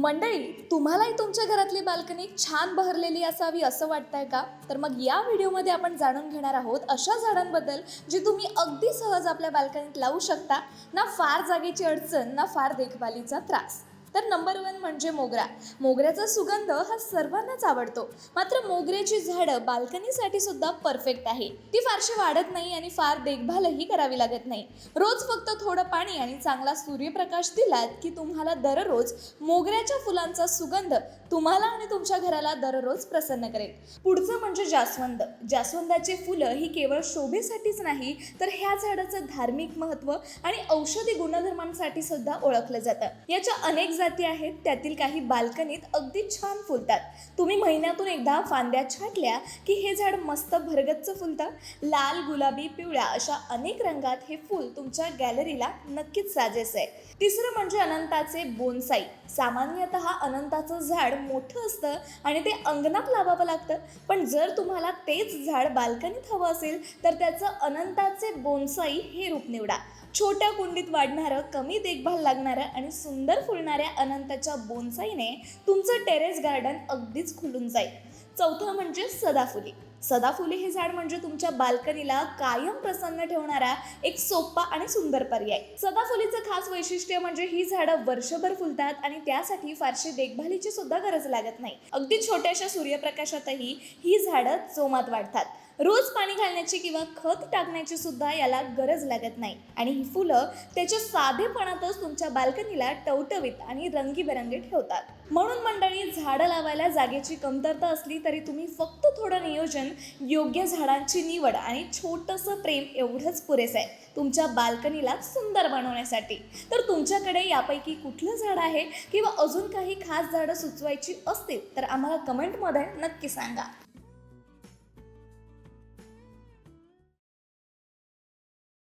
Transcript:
मंडळी तुम्हालाही तुमच्या घरातली बाल्कनी छान बहरलेली असावी असं वाटतंय का? तर मग या व्हिडिओमध्ये आपण जाणून घेणार आहोत अशा झाडांबद्दल जी तुम्ही अगदी सहज आपल्या बाल्कनीत लावू शकता. ना फार जागेची अडचण ना फार देखभालीचा त्रास. तर नंबर वन म्हणजे मोगरा. मोगऱ्याचा सुगंध हा सर्वांनाच आवडतो. मात्र मोगऱ्याची झाडं बाल्कनीसाठी सुद्धा परफेक्ट आहे. ती फारशी वाढत नाही आणि फार देखभालही करावी लागत नाही. रोज फक्त थोडं पाणी आणि चांगला सूर्यप्रकाश दिलात की तुम्हाला दररोज मोगऱ्याच्या फुलांचा सुगंध तुम्हाला आणि तुमच्या घराला दररोज प्रसन्न करेल. पुढचं म्हणजे जास्वंद. जास्वंदाची फुलं ही केवळ शोभेसाठीच नाही तर ह्या झाडाचं धार्मिक महत्त्व आणि औषधी गुणधर्मांसाठी सुद्धा ओळखलं जातं. याच्या अनेक जाती आहेत त्यातील काही बाल्कनीत अगदी छान फुलतात. तुम्ही महिन्यातून एकदा फांद्या छाटल्या की हे झाड मस्त भरगच्च फुलतं. लाल गुलाबी पिवळ्या अशा अनेक रंगात हे फूल तुमच्या गॅलरीला नक्कीच साजेस आहे. तिसरं म्हणजे अनंताचे बोनसाई. सामान्यतः अनंताचं झाड मोठं असतं आणि ते अंगणात लावावं लागतं. पण जर तुम्हाला तेच झाड बाल्कनीत हवं असेल तर त्याचं अनंताचे बोनसाई हे रूप निवडा. छोट्या कुंडीत वाढणारं कमी देखभाल लागणारं आणि सुंदर फुलणाऱ्या अनंताच्या बोनसाईने तुमचं टेरेस गार्डन अगदीच खुलून जाईल. चौथं म्हणजे सदाफुली. सदाफुली हे झाड म्हणजे तुमच्या बाल्कनीला कायम प्रसन्न ठेवणारा एक सोपा आणि सुंदर पर्याय. सदाफुलीचं खास वैशिष्ट्य म्हणजे ही झाडं वर्षभर फुलतात आणि त्यासाठी फारशी देखभालीची सुद्धा गरज लागत नाही. अगदी छोट्याशा सूर्यप्रकाशातही ही झाडं जोमात वाढतात. रोज पाणी घालण्याची किंवा खत टाकण्याची सुद्धा याला गरज लागत नाही. आणि ही फुलं त्याच्या साधेपणातच तुमच्या बाल्कनीला टवटवीत आणि रंगीबेरंगी ठेवतात. म्हणून मंडळी झाडं लावायला जागेची कमतरता असली तरी तुम्ही फक्त थोडं नियोजन योग्य झाडांची निवड आणि छोटंसं प्रेम एवढंच पुरेसं आहे. तुमच्या बाल्कनीला सुंदर बनवण्यासाठी. तर तुमच्याकडे यापैकी कुठलं झाड आहे? किंवा अजून काही खास झाडं सुचवायची असतील तर आम्हाला कमेंटमध्ये नक्की सांगा.